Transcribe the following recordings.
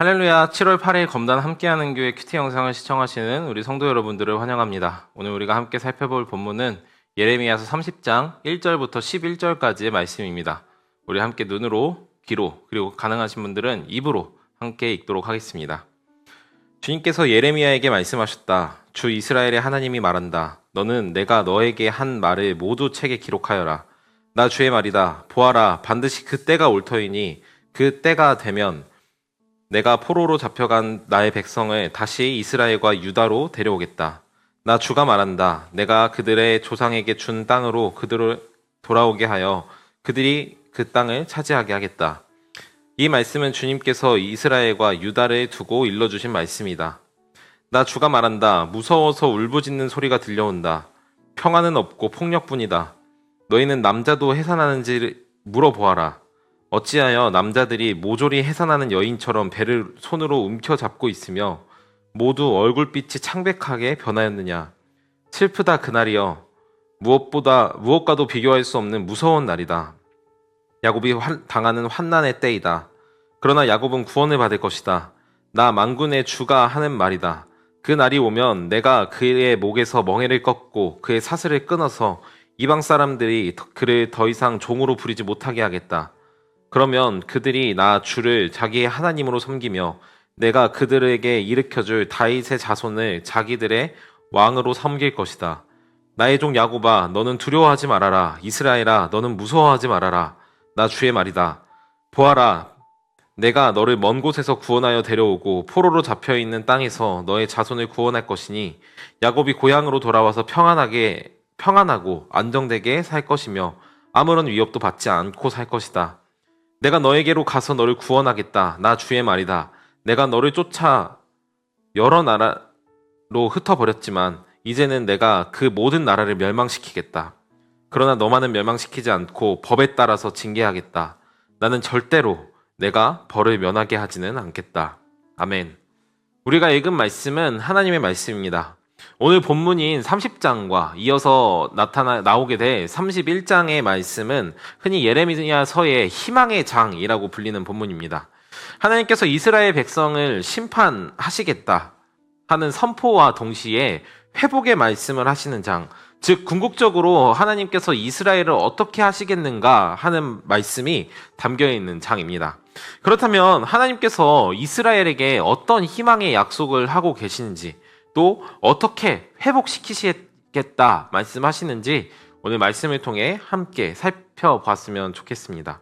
할렐루야 7월 8일 검단 함께하는 교회 큐티 영상을 시청하시는 우리 성도 여러분들을 환영합니다. 오늘 우리가 함께 살펴볼 본문은 예레미야서 30장 1절부터 11절까지의 말씀입니다. 우리 함께 눈으로 귀로 그리고 가능하신 분들은 입으로 함께 읽도록 하겠습니다. 주님께서 예레미야에게 말씀하셨다. 주 이스라엘의 하나님이 말한다. 너는 내가 너에게 한 말을 모두 책에 기록하여라. 나 주의 말이다. 보아라. 반드시 그 때가 올 터이니 그 때가 되면 내가 포로로 잡혀간 나의 백성을 다시 이스라엘과 유다로 데려오겠다. 나 주가 말한다. 내가 그들의 조상에게 준 땅으로 그들을 돌아오게 하여 그들이 그 땅을 차지하게 하겠다. 이 말씀은 주님께서 이스라엘과 유다를 두고 일러주신 말씀이다. 나 주가 말한다. 무서워서 울부짖는 소리가 들려온다. 평화는 없고 폭력뿐이다. 너희는 남자도 해산하는지 물어보아라. 어찌하여 남자들이 모조리 해산하는 여인처럼 배를 손으로 움켜잡고 있으며 모두 얼굴빛이 창백하게 변하였느냐? 슬프다 그날이여. 무엇보다 무엇과도 비교할 수 없는 무서운 날이다. 야곱이 환- 당하는 환난의 때이다. 그러나 야곱은 구원을 받을 것이다. 나 만군의 주가 하는 말이다. 그 날이 오면 내가 그의 목에서 멍에를 꺾고 그의 사슬을 끊어서 이방 사람들이 더- 그를 더 이상 종으로 부리지 못하게 하겠다. 그러면 그들이 나 주를 자기의 하나님으로 섬기며 내가 그들에게 일으켜줄 다윗의 자손을 자기들의 왕으로 섬길 것이다. 나의 종 야곱아, 너는 두려워하지 말아라. 이스라엘아, 너는 무서워하지 말아라. 나 주의 말이다. 보아라, 내가 너를 먼 곳에서 구원하여 데려오고 포로로 잡혀 있는 땅에서 너의 자손을 구원할 것이니 야곱이 고향으로 돌아와서 평안하게 평안하고 안정되게 살 것이며 아무런 위협도 받지 않고 살 것이다. 내가 너에게로 가서 너를 구원하겠다. 나 주의 말이다. 내가 너를 쫓아 여러 나라로 흩어버렸지만 이제는 내가 그 모든 나라를 멸망시키겠다. 그러나 너만은 멸망시키지 않고 법에 따라서 징계하겠다. 나는 절대로 내가 벌을 면하게 하지는 않겠다. 아멘. 우리가 읽은 말씀은 하나님의 말씀입니다. 오늘 본문인 30장과 이어서 나타나 나오게 될 31장의 말씀은 흔히 예레미야서의 희망의 장이라고 불리는 본문입니다. 하나님께서 이스라엘 백성을 심판하시겠다 하는 선포와 동시에 회복의 말씀을 하시는 장, 즉 궁극적으로 하나님께서 이스라엘을 어떻게 하시겠는가 하는 말씀이 담겨 있는 장입니다. 그렇다면 하나님께서 이스라엘에게 어떤 희망의 약속을 하고 계시는지 또 어떻게 회복시키시겠다 말씀하시는지 오늘 말씀을 통해 함께 살펴봤으면 좋겠습니다.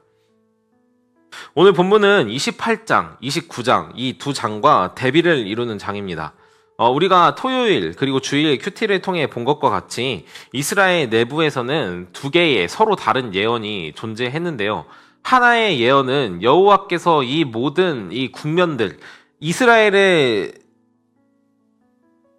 오늘 본문은 28장, 29장 이 두 장과 대비를 이루는 장입니다. 어, 우리가 토요일 그리고 주일 큐티를 통해 본 것과 같이 이스라엘 내부에서는 두 개의 서로 다른 예언이 존재했는데요. 하나의 예언은 여호와께서 이 모든 이 국면들 이스라엘의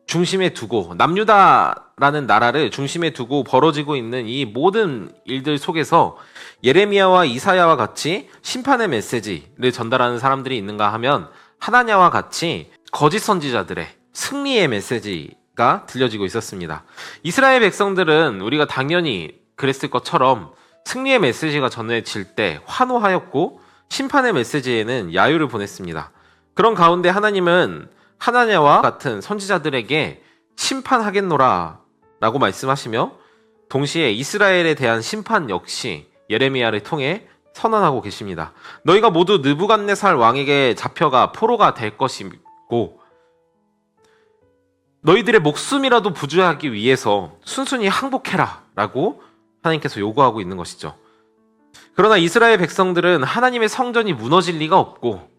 중심에 두고 남유다라는 나라를 중심에 두고 벌어지고 있는 이 모든 일들 속에서 예레미야와 이사야와 같이 심판의 메시지를 전달하는 사람들이 있는가 하면 하나냐와 같이 거짓 선지자들의 승리의 메시지가 들려지고 있었습니다. 이스라엘 백성들은 우리가 당연히 그랬을 것처럼 승리의 메시지가 전해질 때 환호하였고 심판의 메시지에는 야유를 보냈습니다. 그런 가운데 하나님은 하나냐와 같은 선지자들에게 심판하겠노라 라고 말씀하시며 동시에 이스라엘에 대한 심판 역시 예레미야를 통해 선언하고 계십니다. 너희가 모두 느부갓네살 왕에게 잡혀가 포로가 될 것이고 너희들의 목숨이라도 부주하기 위해서 순순히 항복해라 라고 하나님께서 요구하고 있는 것이죠. 그러나 이스라엘 백성들은 하나님의 성전이 무너질 리가 없고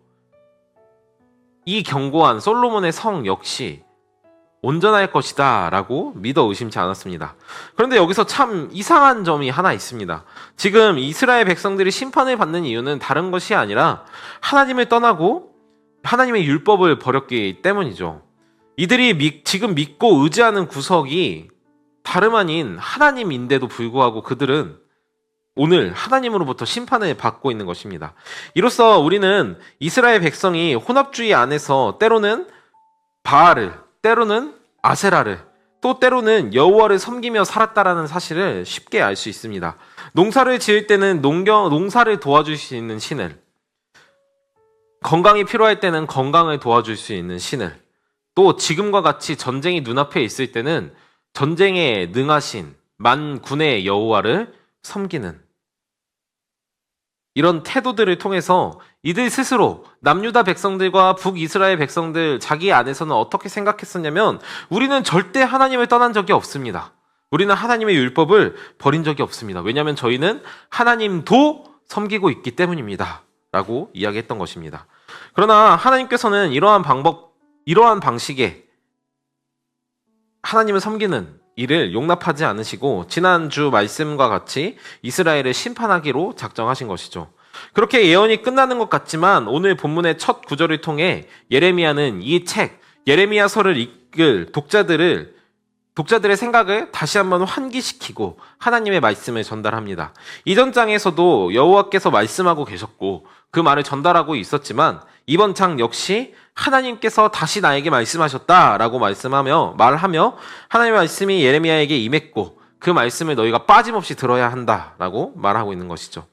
이 견고한 솔로몬의 성 역시 온전할 것이다 라고 믿어 의심치 않았습니다. 그런데 여기서 참 이상한 점이 하나 있습니다. 지금 이스라엘 백성들이 심판을 받는 이유는 다른 것이 아니라 하나님을 떠나고 하나님의 율법을 버렸기 때문이죠. 이들이 미- 지금 믿고 의지하는 구석이 다름 아닌 하나님인데도 불구하고 그들은 오늘 하나님으로부터 심판을 받고 있는 것입니다. 이로써 우리는 이스라엘 백성이 혼합주의 안에서 때로는 바알을, 때로는 아세라를, 또 때로는 여호와를 섬기며 살았다라는 사실을 쉽게 알 수 있습니다. 농사를 지을 때는 농경, 농사를 도와줄 수 있는 신을, 건강이 필요할 때는 건강을 도와줄 수 있는 신을 또 지금과 같이 전쟁이 눈앞에 있을 때는 전쟁에 능하신 만군의 여호와를 섬기는 이런 태도들을 통해서 이들 스스로 남유다 백성들과 북이스라엘 백성들 자기 안에서는 어떻게 생각했었냐면 우리는 절대 하나님을 떠난 적이 없습니다. 우리는 하나님의 율법을 버린 적이 없습니다. 왜냐하면 저희는 하나님도 섬기고 있기 때문입니다. 라고 이야기했던 것입니다. 그러나 하나님께서는 이러한 방법, 이러한 방식의 하나님을 섬기는 일을 용납하지 않으시고 지난주 말씀과 같이 이스라엘을 심판하기로 작정하신 것이죠. 그렇게 예언이 끝나는 것 같지만 오늘 본문의 첫 구절을 통해 예레미야는 이 책, 예레미야서를 이끌 독자들을 독자들의 생각을 다시 한번 환기시키고 하나님의 말씀을 전달합니다. 이전 장에서도 여호와께서 말씀하고 계셨고 그 말을 전달하고 있었지만 이번 장 역시 하나님께서 다시 나에게 말씀하셨다라고 말씀하며 말하며 하나님의 말씀이 예레미야에게 임했고 그 말씀을 너희가 빠짐없이 들어야 한다라고 말하고 있는 것이죠.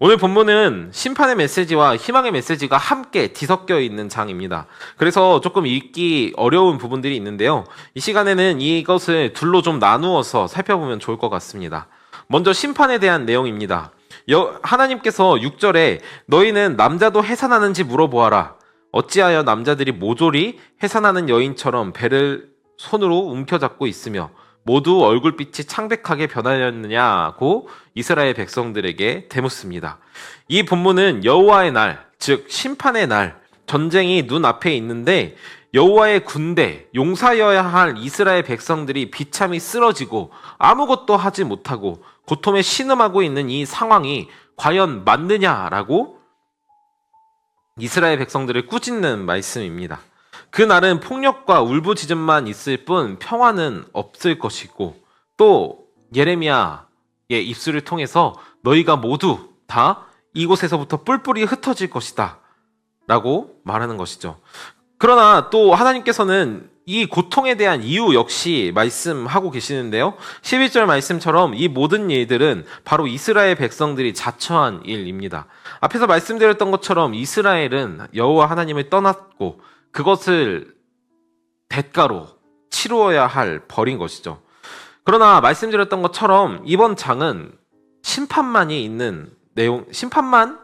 오늘 본문은 심판의 메시지와 희망의 메시지가 함께 뒤섞여 있는 장입니다. 그래서 조금 읽기 어려운 부분들이 있는데요. 이 시간에는 이것을 둘로 좀 나누어서 살펴보면 좋을 것 같습니다. 먼저 심판에 대한 내용입니다. 여- 하나님께서 6절에 너희는 남자도 해산하는지 물어보아라. 어찌하여 남자들이 모조리 해산하는 여인처럼 배를 손으로 움켜잡고 있으며 모두 얼굴빛이 창백하게 변하였느냐고 이스라엘 백성들에게 대묻습니다. 이 본문은 여호와의 날, 즉 심판의 날, 전쟁이 눈앞에 있는데 여호와의 군대, 용사여야 할 이스라엘 백성들이 비참히 쓰러지고 아무것도 하지 못하고 고통에 신음하고 있는 이 상황이 과연 맞느냐라고 이스라엘 백성들을 꾸짖는 말씀입니다. 그 날은 폭력과 울부짖음만 있을 뿐 평화는 없을 것이고 또 예레미야의 입술을 통해서 너희가 모두 다 이곳에서부터 뿔뿔이 흩어질 것이다. 라고 말하는 것이죠. 그러나 또 하나님께서는 이 고통에 대한 이유 역시 말씀하고 계시는데요. 11절 말씀처럼 이 모든 일들은 바로 이스라엘 백성들이 자처한 일입니다. 앞에서 말씀드렸던 것처럼 이스라엘은 여호와 하나님을 떠났고 그것을 대가로 치루어야 할 벌인 것이죠. 그러나 말씀드렸던 것처럼 이번 장은 심판만이 있는 내용, 심판만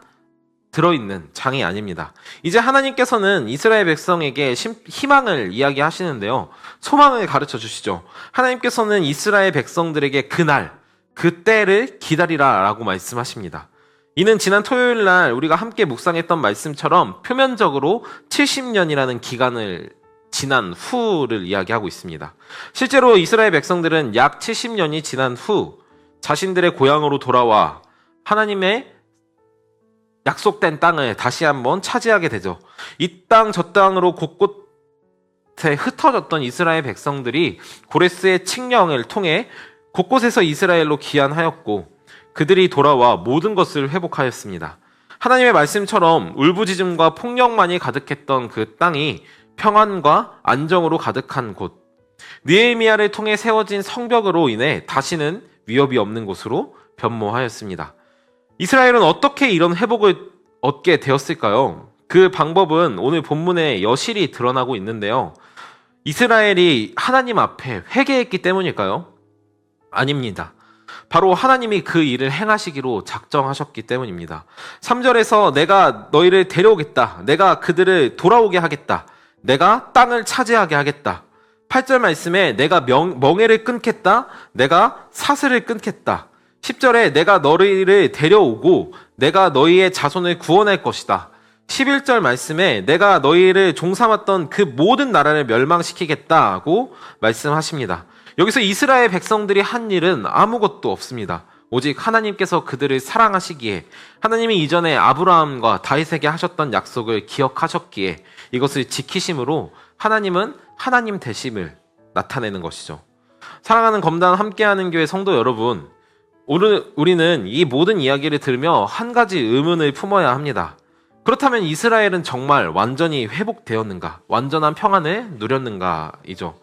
들어있는 장이 아닙니다. 이제 하나님께서는 이스라엘 백성에게 심- 희망을 이야기하시는데요. 소망을 가르쳐 주시죠. 하나님께서는 이스라엘 백성들에게 그날, 그때를 기다리라 라고 말씀하십니다. 이는 지난 토요일 날 우리가 함께 묵상했던 말씀처럼 표면적으로 70년이라는 기간을 지난 후를 이야기하고 있습니다. 실제로 이스라엘 백성들은 약 70년이 지난 후 자신들의 고향으로 돌아와 하나님의 약속된 땅을 다시 한번 차지하게 되죠. 이 땅 저 땅으로 곳곳에 흩어졌던 이스라엘 백성들이 고레스의 칙령을 통해 곳곳에서 이스라엘로 귀환하였고 그들이 돌아와 모든 것을 회복하였습니다. 하나님의 말씀처럼 울부짖음과 폭력만이 가득했던 그 땅이 평안과 안정으로 가득한 곳. 느헤미야를 통해 세워진 성벽으로 인해 다시는 위협이 없는 곳으로 변모하였습니다. 이스라엘은 어떻게 이런 회복을 얻게 되었을까요? 그 방법은 오늘 본문에 여실히 드러나고 있는데요. 이스라엘이 하나님 앞에 회개했기 때문일까요? 아닙니다. 바로 하나님이 그 일을 행하시기로 작정하셨기 때문입니다. 3절에서 내가 너희를 데려오겠다. 내가 그들을 돌아오게 하겠다. 내가 땅을 차지하게 하겠다. 8절 말씀에 내가 명, 멍에를 끊겠다. 내가 사슬을 끊겠다. 10절에 내가 너희를 데려오고 내가 너희의 자손을 구원할 것이다. 11절 말씀에 내가 너희를 종삼았던 그 모든 나라를 멸망시키겠다고 말씀하십니다. 여기서 이스라엘 백성들이 한 일은 아무것도 없습니다. 오직 하나님께서 그들을 사랑하시기에 하나님이 이전에 아브라함과 다윗에게 하셨던 약속을 기억하셨기에 이것을 지키심으로 하나님은 하나님 되심을 나타내는 것이죠. 사랑하는 검단 함께하는 교회 성도 여러분, 우리는 이 모든 이야기를 들으며 한 가지 의문을 품어야 합니다. 그렇다면 이스라엘은 정말 완전히 회복되었는가? 완전한 평안을 누렸는가이죠.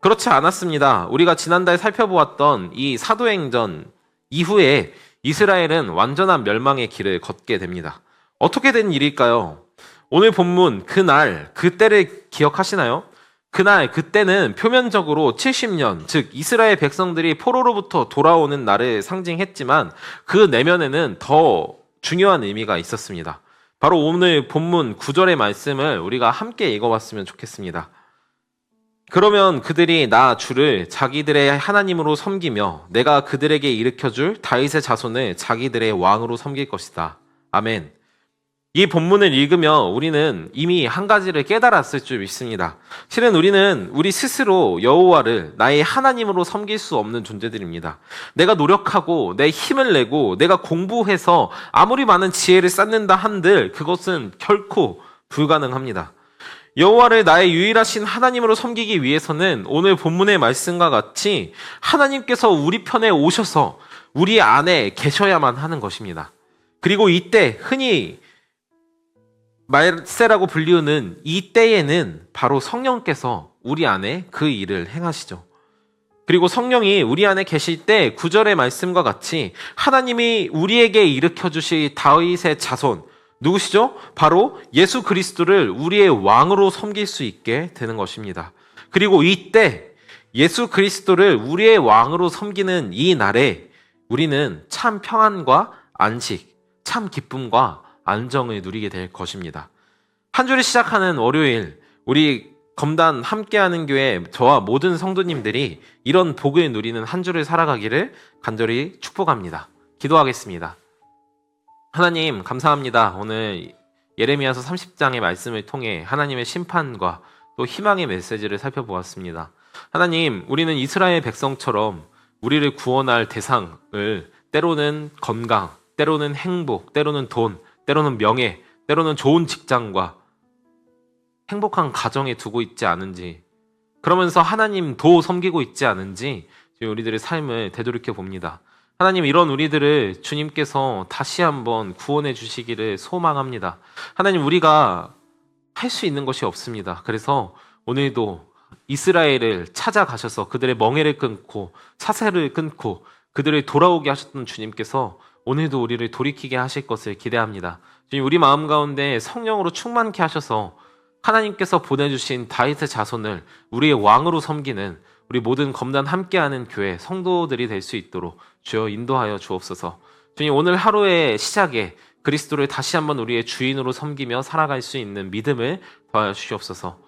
그렇지 않았습니다. 우리가 지난달 살펴보았던 이 사도행전 이후에 이스라엘은 완전한 멸망의 길을 걷게 됩니다. 어떻게 된 일일까요? 오늘 본문 그날 그때를 기억하시나요? 그날 그때는 표면적으로 70년 즉 이스라엘 백성들이 포로로부터 돌아오는 날을 상징했지만 그 내면에는 더 중요한 의미가 있었습니다. 바로 오늘 본문 9절의 말씀을 우리가 함께 읽어봤으면 좋겠습니다. 그러면 그들이 나 주를 자기들의 하나님으로 섬기며 내가 그들에게 일으켜줄 다윗의 자손을 자기들의 왕으로 섬길 것이다. 아멘. 이 본문을 읽으며 우리는 이미 한 가지를 깨달았을 줄 믿습니다. 실은 우리는 우리 스스로 여호와를 나의 하나님으로 섬길 수 없는 존재들입니다. 내가 노력하고 내 힘을 내고 내가 공부해서 아무리 많은 지혜를 쌓는다 한들 그것은 결코 불가능합니다. 여호와를 나의 유일하신 하나님으로 섬기기 위해서는 오늘 본문의 말씀과 같이 하나님께서 우리 편에 오셔서 우리 안에 계셔야만 하는 것입니다. 그리고 이때 흔히 말세라고 불리우는 이 때에는 바로 성령께서 우리 안에 그 일을 행하시죠. 그리고 성령이 우리 안에 계실 때 구절의 말씀과 같이 하나님이 우리에게 일으켜 주실 다윗의 자손 누구시죠? 바로 예수 그리스도를 우리의 왕으로 섬길 수 있게 되는 것입니다. 그리고 이때 예수 그리스도를 우리의 왕으로 섬기는 이 날에 우리는 참 평안과 안식, 참 기쁨과 안정을 누리게 될 것입니다. 한 주를 시작하는 월요일, 우리 검단 함께하는 교회 저와 모든 성도님들이 이런 복을 누리는 한 주를 살아가기를 간절히 축복합니다. 기도하겠습니다. 하나님, 감사합니다. 오늘 예레미야서 30장의 말씀을 통해 하나님의 심판과 또 희망의 메시지를 살펴보았습니다. 하나님, 우리는 이스라엘 백성처럼 우리를 구원할 대상을 때로는 건강, 때로는 행복, 때로는 돈, 때로는 명예, 때로는 좋은 직장과 행복한 가정에 두고 있지 않은지, 그러면서 하나님도 섬기고 있지 않은지 우리들의 삶을 되돌이켜 봅니다. 하나님 이런 우리들을 주님께서 다시 한번 구원해 주시기를 소망합니다. 하나님 우리가 할 수 있는 것이 없습니다. 그래서 오늘도 이스라엘을 찾아가셔서 그들의 멍해를 끊고 사세를 끊고 그들을 돌아오게 하셨던 주님께서 오늘도 우리를 돌이키게 하실 것을 기대합니다. 주님 우리 마음 가운데 성령으로 충만케 하셔서 하나님께서 보내주신 다윗의 자손을 우리의 왕으로 섬기는 우리 모든 검단 함께하는 교회 성도들이 될 수 있도록 주여 인도하여 주옵소서. 주님 오늘 하루의 시작에 그리스도를 다시 한번 우리의 주인으로 섬기며 살아갈 수 있는 믿음을 더하여 주시옵소서.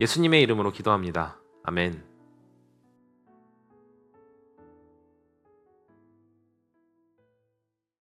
예수님의 이름으로 기도합니다. 아멘.